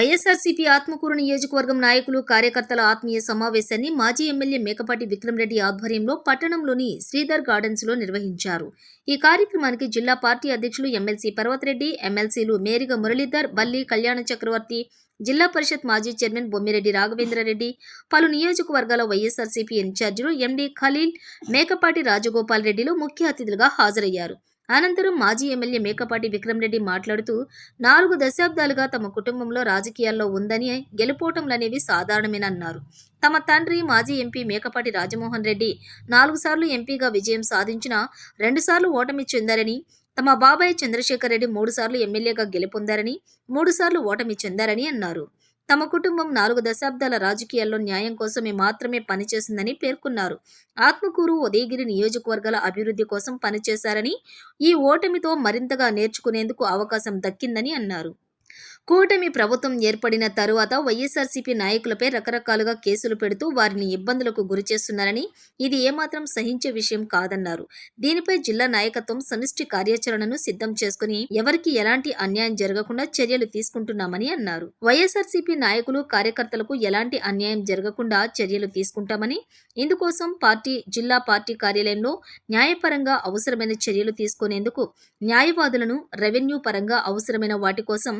వైఎస్ఆర్సీపీ ఆత్మకూరు నియోజకవర్గం నాయకులు కార్యకర్తల ఆత్మీయ సమావేశాన్ని మాజీ ఎమ్మెల్యే మేకపాటి విక్రమరెడ్డి ఆధ్వర్యంలో పట్టణంలోని శ్రీధర్ గార్డెన్స్లో నిర్వహించారు. ఈ కార్యక్రమానికి జిల్లా పార్టీ అధ్యక్షులు ఎమ్మెల్సీ పర్వతరెడ్డి ఎమ్మెల్సీలు మేరిగ మురళీధర్ బల్లి కళ్యాణ చక్రవర్తి జిల్లా పరిషత్ మాజీ చైర్మన్ బొమ్మిరెడ్డి రాఘవేంద్రరెడ్డి పలు నియోజకవర్గాల వైఎస్ఆర్సీపీ ఇన్ఛార్జీలు ఎండీ ఖలీల్ మేకపాటి రాజగోపాల్ రెడ్డిలు ముఖ్య అతిథులుగా హాజరయ్యారు. అనంతరం మాజీ ఎమ్మెల్యే మేకపాటి విక్రమరెడ్డి మాట్లాడుతూ నాలుగు దశాబ్దాలుగా తమ కుటుంబంలో రాజకీయాల్లో ఉందని గెలుపోవటంలనేవి సాధారణమేనన్నారు. తమ తండ్రి మాజీ ఎంపీ మేకపాటి రాజమోహన్ రెడ్డి నాలుగు సార్లు ఎంపీగా విజయం సాధించిన రెండుసార్లు ఓటమి చెందారని తమ బాబాయ్ చంద్రశేఖర్ రెడ్డి మూడుసార్లు ఎమ్మెల్యేగా గెలుపొందారని మూడుసార్లు ఓటమి చెందారని అన్నారు. తమ కుటుంబం నాలుగు దశాబ్దాల రాజకీయాల్లో న్యాయం కోసమే మాత్రమే పనిచేసిందని పేర్కొన్నారు. ఆత్మకూరు ఉదయగిరి నియోజకవర్గాల అభివృద్ధి కోసం పనిచేశారని ఈ ఓటమితో మరింతగా నేర్చుకునేందుకు అవకాశం దక్కిందని అన్నారు. కూటమి ప్రభుత్వం ఏర్పడిన తరువాత వైఎస్ఆర్సీపీ నాయకులపై రకరకాలుగా కేసులు పెడుతూ వారిని ఇబ్బందులకు గురిచేస్తున్నారని ఇది ఏమాత్రం సహించే విషయం కాదన్నారు. దీనిపై జిల్లా నాయకత్వం సమిష్టి కార్యాచరణను సిద్ధం చేసుకుని ఎవరికి ఎలాంటి అన్యాయం జరగకుండా చర్యలు తీసుకుంటున్నామని అన్నారు. వైఎస్ఆర్సీపీ నాయకులు కార్యకర్తలకు ఎలాంటి అన్యాయం జరగకుండా చర్యలు తీసుకుంటామని ఇందుకోసం పార్టీ జిల్లా పార్టీ కార్యాలయంలో న్యాయపరంగా అవసరమైన చర్యలు తీసుకునేందుకు న్యాయవాదులను రెవెన్యూ పరంగా అవసరమైన వాటి కోసం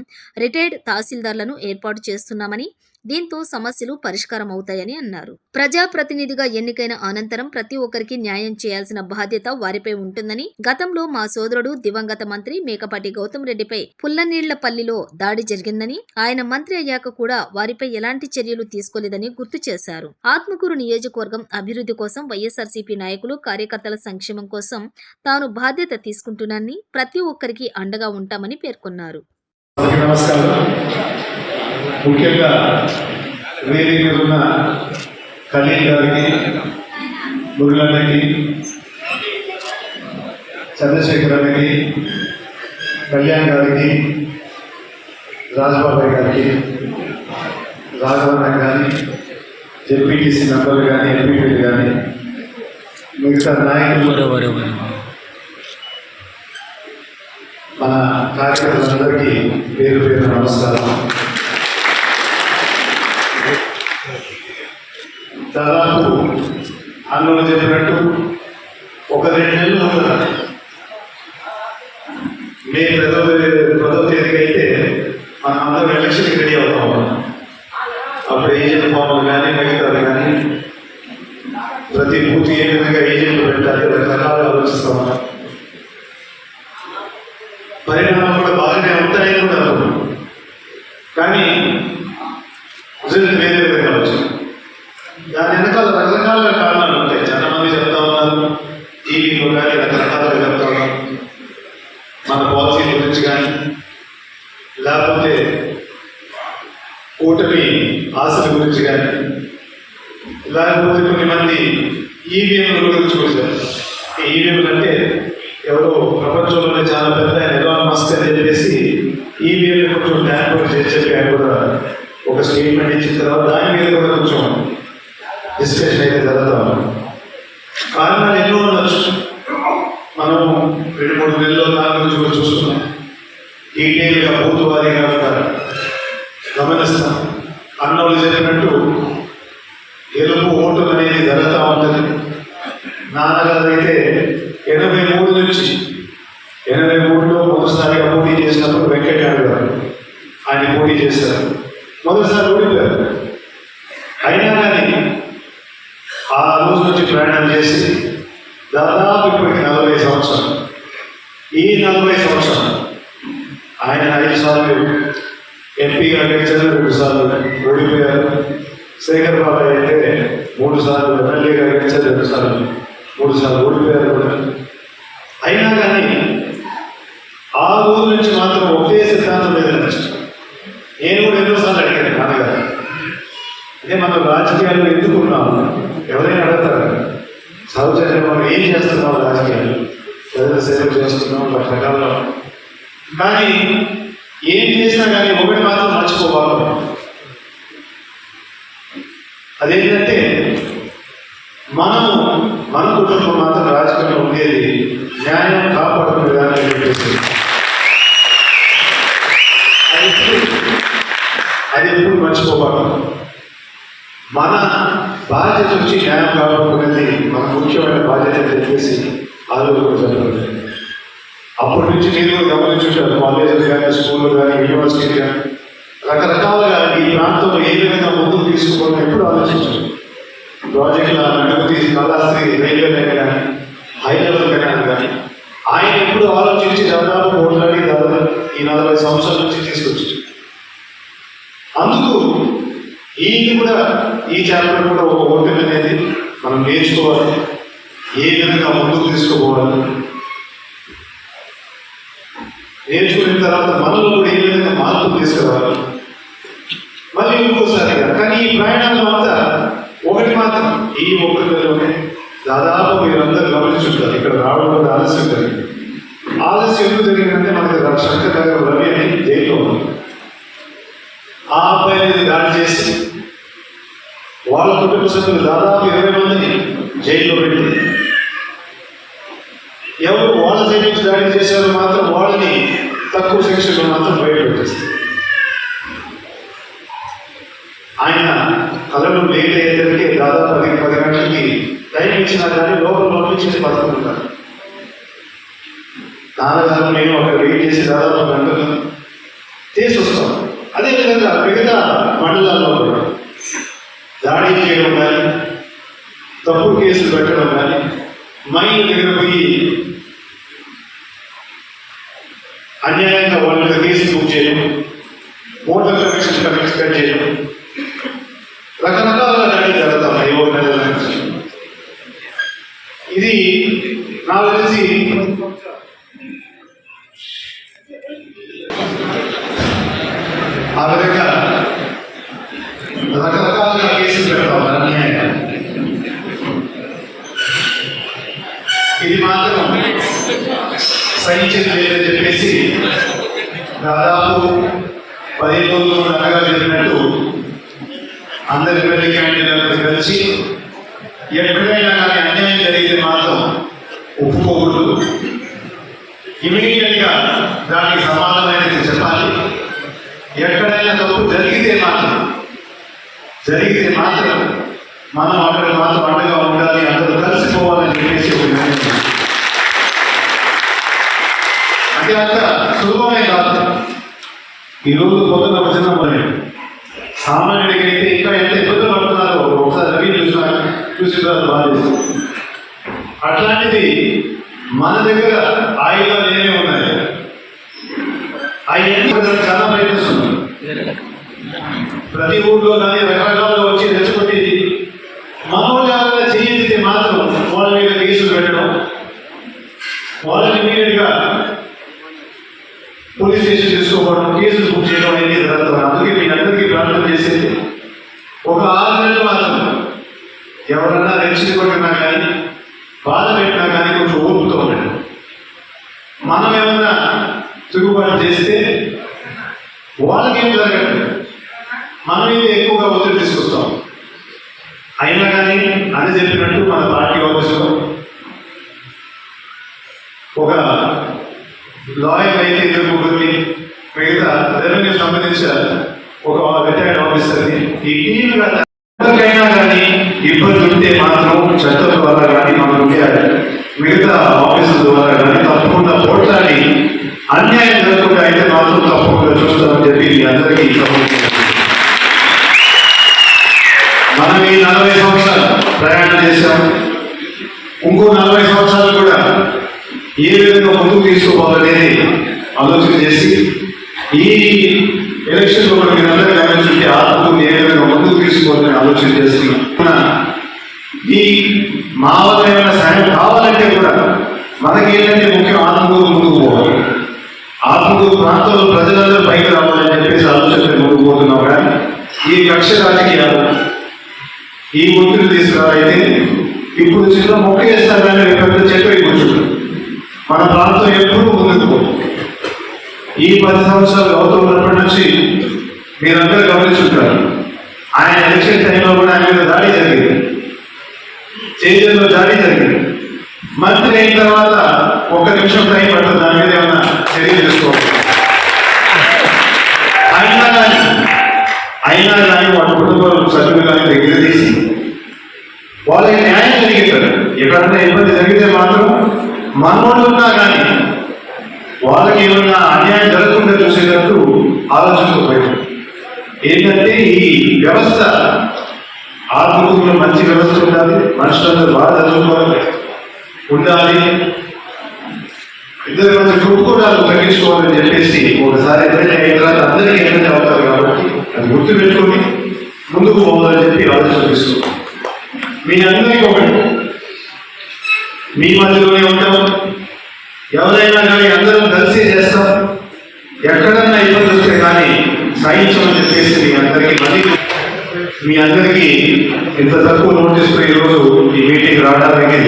రిటైర్డ్ తహసీల్దార్లను ఏర్పాటు చేస్తున్నామని దీంతో సమస్యలు పరిష్కారం అవుతాయని అన్నారు. ప్రజాప్రతినిధిగా ఎన్నికైన అనంతరం ప్రతి ఒక్కరికి న్యాయం చేయాల్సిన బాధ్యత వారిపై ఉంటుందని గతంలో మా సోదరుడు దివంగత మంత్రి మేకపాటి గౌతమ్ రెడ్డిపై పుల్లనీళ్ళపల్లిలో దాడి జరిగిందని ఆయన మంత్రి అయ్యాక కూడా వారిపై ఎలాంటి చర్యలు తీసుకోలేదని గుర్తు చేశారు. ఆత్మకూరు నియోజకవర్గం అభివృద్ధి కోసం వైఎస్ఆర్సీపీ నాయకులు కార్యకర్తల సంక్షేమం కోసం తాను బాధ్యత తీసుకుంటున్నానని ప్రతి ఒక్కరికి అండగా ఉంటామని పేర్కొన్నారు. నమస్కారం. ముఖ్యంగా వేదిక ఉన్న ఖలీల్ గారికి మురళన్నకి చంద్రశేఖర్ అన్నకి కళ్యాణ్ గారికి రాజబాబాయ్ గారికి రాజవన్న కానీ జెడ్పీటీసీ మెంబర్లు కానీ ఎంపీటీలు కానీ మిగతా నాయకులు మన కార్యకర్తలందరికీ పేరు పేరు నమస్కారం. దాదాపు అన్నులు చెప్పినట్టు ఒక రెండు నెలలు అవుతుంది మే పదో పదో తేదీకి అయితే మనం అందరం ఎలక్షన్కి రెడీ అవుతాం. అప్పుడు ఏజెంట్ ఫామ్లు కానీ మిగతాలు కానీ ప్రతి బూత్ ఏ విధంగా ఏజెంట్లు పెట్టాలి రకరకాలుగా ఆలోచిస్తాం. ఉన్నాం పరిణామం కూడా బాగానే ఉంటాయని కూడా కానీ రిజల్ట్ వేరే విధంగా వచ్చింది. దాని వెనకాల రకరకాల కారణాలు ఉంటాయి చాలా మంది చెప్తా ఉన్నారు టీవీలో కానీ రకరకాలుగా చెప్తా ఉన్నారు మన పాలసీ గురించి కానీ లేకపోతే కూటమి ఆశల గురించి కానీ లేకపోతే కొన్ని మంది ఈవీఎంల గురించి కూడా చెప్తారు ఈవీఎంలు అంటే ఎవరో ప్రపంచంలోనే చాలా పెద్ద ఎలాన్ మస్క్ అని చెప్పేసి ఈవీఎంలు కొంచెం ట్యాంపర్ చేసి చెప్పి ఆయన కూడా ఒక స్టేట్మెంట్ ఇచ్చిన తర్వాత దాని మీద కూడా కొంచెం డిస్కషన్ అయితే జరుగుతాం కారణాలు ఎన్నో ఉండొచ్చు. మనం రెండు మూడు నెలల్లో దాని గురించి కూడా చూస్తున్నాం. డీటెయిల్గా బూత్ వారీగా కూడా గమనిస్తాం. అన్నోళ్ళు చెప్పినట్టు ఎలుపు ఓటు అనేది జరుగుతూ ఉంటుంది. నాన్నగారు అయితే ఎనభై మూడు నుంచి ఎనభై మూడులో మొదటిసారిగా పోటీ చేసినప్పుడు వెంకయ్యనాయుడు గారు ఆయన పోటీ చేశారు. మొదటిసారి ఓడిపోయారు అయినా కానీ ఆ రోజు నుంచి ప్రయాణం చేసి దాదాపు ఇప్పటికి నలభై సంవత్సరాలు. ఈ నలభై సంవత్సరాలు ఆయన ఐదు సార్లు ఎంపీగా గెలిచారు రెండు సార్లు ఓడిపోయారు. శేఖర్ బాబు అయితే మూడు సార్లు ఎమ్మెల్యేగా గెలిచారు రెండు సార్లు మూడు సార్లు ఓడిపోయారు కూడా. అయినా కానీ ఆ రోజు నుంచి మాత్రం ఒకే సిద్ధాంతం మీద నష్టం నేను కూడా ఎన్నోసార్లు అడిగాను నాన్నగారు. అంటే మనం రాజకీయాల్లో ఎందుకున్నాము ఎవరైనా అడుగుతారు? సౌజన్యం మనం ఏం చేస్తున్నాం రాజకీయాలు ప్రజల సేవ చేస్తున్నాం రకరకాల కానీ ఏం చేసినా కానీ ఒకటి మాత్రం మర్చిపోవాలి. అదేంటంటే మనము మన కుటుంబం మాత్రం రాజకీయంలో ఉండేది న్యాయం కాపాడుకునే విధానం చెప్పేసి అది ఎప్పుడు మర్చిపోవాలి మన బాధ్యత వచ్చి న్యాయం కావాలనుకునేది మన ముఖ్యమైన బాధ్యత అని చెప్పేసి ఆలోచించాలి అప్పటి నుంచి నేను గమనించుంటాను కాలేజీలు కానీ స్కూళ్ళు కానీ యూనివర్సిటీ కానీ. రకరకాలుగా ఈ ప్రాంతంలో ఏ విధంగా ముందుకు తీసుకోవాలని ఎప్పుడు ఆలోచించాను ప్రాజెక్టుల నడుపు తీసి కళాశ్రీ రైల్వే కానీ హై లెవెల్ కెనాల్ కానీ ఆయన ఎప్పుడు ఆలోచించి దాదాపు పోట్లాడి దాదాపు ఈ నలభై సంవత్సరాల నుంచి తీసుకొచ్చారు అందుకు ఈయన కూడా ఈ చాప్టర్ కూడా ఒక ఓటమి అనేది మనం నేర్చుకోవాలి. ఏ విధంగా ముందుకు తీసుకుపోవాలి? నేర్చుకున్న తర్వాత మనలో కూడా ఏ విధంగా మార్పు తీసుకురావాలి? మళ్ళీ ఇంకోసారి కానీ ఈ ప్రయాణంలో అంతా ఒకటి మాత్రం ఈ ఒక్కరిలోనే దాదాపు మీరందరూ గమనించుంటారు. ఇక్కడ రావడం కూడా ఆలస్యం జరిగింది. ఆలస్యం ఎందుకు జరిగిందంటే మనకి శంకర్ గారు రవి అని జైల్లో ఉంది. ఆ అబ్బాయి మీద దాడి చేసి కుటుంబ సభ్యులు దాదాపు ఇరవై మందిని జైల్లో పెట్టింది. ఎవరు వాళ్ళ సైడ్ నుంచి దాడి చేశారో మాత్రం వాళ్ళని తక్కువ శిక్షలు మాత్రం బయట పెట్టేస్తారు ఆయన కళలు లేట్ అయ్యేసరికి దాదాపు పది పది గంటలకి టైం ఇచ్చినా కానీ లోపల పంపించేసి బతుకుంటారు నాన్నగారు నేను అక్కడ వెయిట్ చేసి దాదాపు గంటలు చేసి వస్తాం అదేవిధంగా మిగతా మండలాల్లో కూడా దాడి చేయడం కానీ తప్పుడు కేసులు పెట్టడం కానీ మైండ్ దగ్గర పోయి అన్యాయంగా వాళ్ళ మీద కేసులు బుక్ చేయడం మోటార్ కమిషన్ కమిషన్ చేయడం రకరకాల ఇది మాత్రం సహించింది లేదని చెప్పేసి దాదాపు పదిహేను రోజులు అనగా జరిగినట్టు అందరి పెళ్ళి క్యాండిడేట్లను కలిసి ఎక్కడైనా కానీ అన్యాయం జరిగితే మాత్రం ఒప్పుకోకూడదు. ఇమీడియట్గా దానికి సమాధానమైనది చెప్పాలి. ఎక్కడైనా తప్పు జరిగితే మాత్రం జరిగితే మాత్రం మన అక్కడ మాత్రం అండగా ఉండాలి అందరూ కలిసిపోవాలని చెప్పేసి ఒక అది అంత సులభమే కాదు. ఈరోజు పొద్దున వచ్చిన మరి సామాన్యుడికి అయితే ఇంకా ఎంత ఇబ్బందులు పడుతున్నారో ఒకసారి రవి చూసిన చూసిన బాధిస్తుంది అట్లాంటిది మన దగ్గర ఆయుధాలు ఏమేమి ఉన్నాయి? అవన్నీ ప్రజలు చాలా ప్రయత్నిస్తున్నారు ప్రతి ఊళ్ళో కానీ రకరకాల మనోజాగ్రత్త చేయించితే మాత్రం వాళ్ళ మీద కేసులు పెట్టడం. వాళ్ళని ఇమీడియట్గా పోలీస్ స్టేషన్ తీసుకోవడం కేసులు బుక్ చేయడం అనేది జరుగుతుంది. అందుకే మీ అందరికీ ప్రార్థన చేసేది. ఒక ఆరు నెలలు మాత్రం ఎవరన్నా రెచ్చి కొట్టినా కానీ బాధ పెట్టినా కానీ కొంచెం ఓపుతో ఉండండి. మనం ఏమన్నా తిరుగుబాటు చేస్తే వాళ్ళకేం జరగదు. మనం ఇది ఎక్కువగా ఒత్తిడి తీసుకొస్తాం అయినా కానీ అని చెప్పినట్టు మన పార్టీ ఆఫీసులో ఒక లాయర్ అయితే ఇద్దరు ముగ్గురిని మిగతా రెవెన్యూ సంబంధించిన ఒక రిటైర్డ్ ఆఫీసర్ని ఈ టీమ్ ఎవరికైనా కానీ ఇబ్బంది ఉంటే మాత్రం చట్టం ద్వారా కానీ మనం ఉంటే మిగతా ఆఫీసుల ద్వారా కానీ తప్పకుండా పోట్లాడి అన్యాయం జరగకుండా అయితే మాత్రం తప్పకుండా చూస్తామని చెప్పి మీ అందరికీ మనం ఈ నలభై సంవత్సరాలు ప్రయాణం చేశాం ఇంకో నలభై సంవత్సరాలు కూడా ఏ విధంగా ముందుకు తీసుకోవాలనేది ఆలోచన చేసి ఈ ఎలక్షన్లో కూడా మీరందరూ గమనించుంటే ఆత్మకు ఏ విధంగా ముందుకు తీసుకోవాలని ఆలోచన చేస్తున్నాం ఈ మా వల్ల ఏమైనా సహాయం కావాలంటే కూడా మనకి ఏంటంటే ముఖ్యం ఆత్మకూరు ముందుకు పోవాలి. ఆత్మకూరు ప్రాంతంలో ప్రజలందరూ పైకి రావాలని చెప్పేసి ఆలోచన ముందుకు పోతున్నాం. కానీ ఈ కక్ష రాజకీయాలు ఈ ఒత్తిడి తీసుకురావైతే ఇప్పుడు చిన్న మొక్క వేస్తారని రేపు పెద్ద చెట్టు కూర్చుంటారు మన ప్రాంతం ఎప్పుడూ ముందుకు ఈ పది సంవత్సరాలు గౌతమ్ ఉన్నప్పటి నుంచి మీరందరూ గమనించుంటారు. ఆయన ఎలక్షన్ టైంలో కూడా ఆయన మీద దాడి జరిగింది. చేతుల్లో దాడి జరిగింది. మంత్రి అయిన తర్వాత ఒక నిమిషం టైం పడుతుంది దాని మీద ఏమైనా చర్య తీసుకోవాలి. అయినా కానీ వాటి కుటుంబ సభ్యులు కానీ దగ్గర తీసి వాళ్ళకి న్యాయం జరిగిస్తారు ఎక్కడన్నా ఇబ్బంది జరిగితే మాత్రం మనవాళ్ళు ఉన్నా కానీ వాళ్ళకి ఏమన్నా అన్యాయం జరగకుండా చూసేటట్టు ఆలోచించకపోయారు ఏంటంటే ఈ వ్యవస్థ ఆ కుటుంబంలో మంచి వ్యవస్థ ఉండాలి మనుషులందరూ బాగా చదువుకోవాలి ఉండాలి. ఇద్దరు మంది చూపుకోవడానికి తగ్గించుకోవాలని చెప్పేసి ఒకసారి ఎమ్మెల్యే అయిన తర్వాత అందరికీ ఎమ్మెల్యే అవుతారు అది గుర్తు పెట్టుకొని ముందుకు పోవాలని చెప్పి ఆలోచన తీసుకున్నాం మీ అందరికీ ఒకటి. మీ మధ్యలోనే ఉంటాం. ఎవరైనా కానీ అందరం కలిసి చేస్తాం. ఎక్కడన్నా ఇబ్బంది వస్తే కానీ సాగించమని చెప్పేసి మీ అందరికీ మళ్ళీ మీ అందరికీ ఇంత తక్కువ నోటీస్ ఈరోజు ఈ మీటింగ్ రావడానికి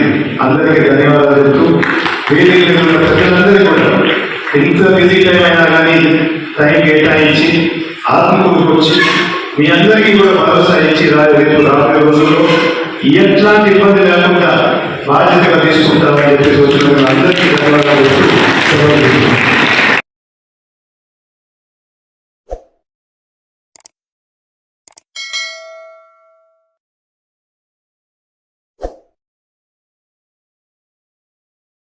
అందరికీ ధన్యవాదాలు చెప్తూ వేదిక ప్రజలందరికీ కూడా ఎంత బిజీ టైం అయినా కానీ టైం కేటాయించి ఆత్మకు మీ అందరికీ కూడా భరోసా ఇచ్చి రాజు రాబోయే రోజుల్లో ఎట్లాంటి ఇబ్బంది లేకుండా బాధ్యతగా తీసుకుంటామని చెప్పి వచ్చిన అందరికీ ధన్యవాదాలు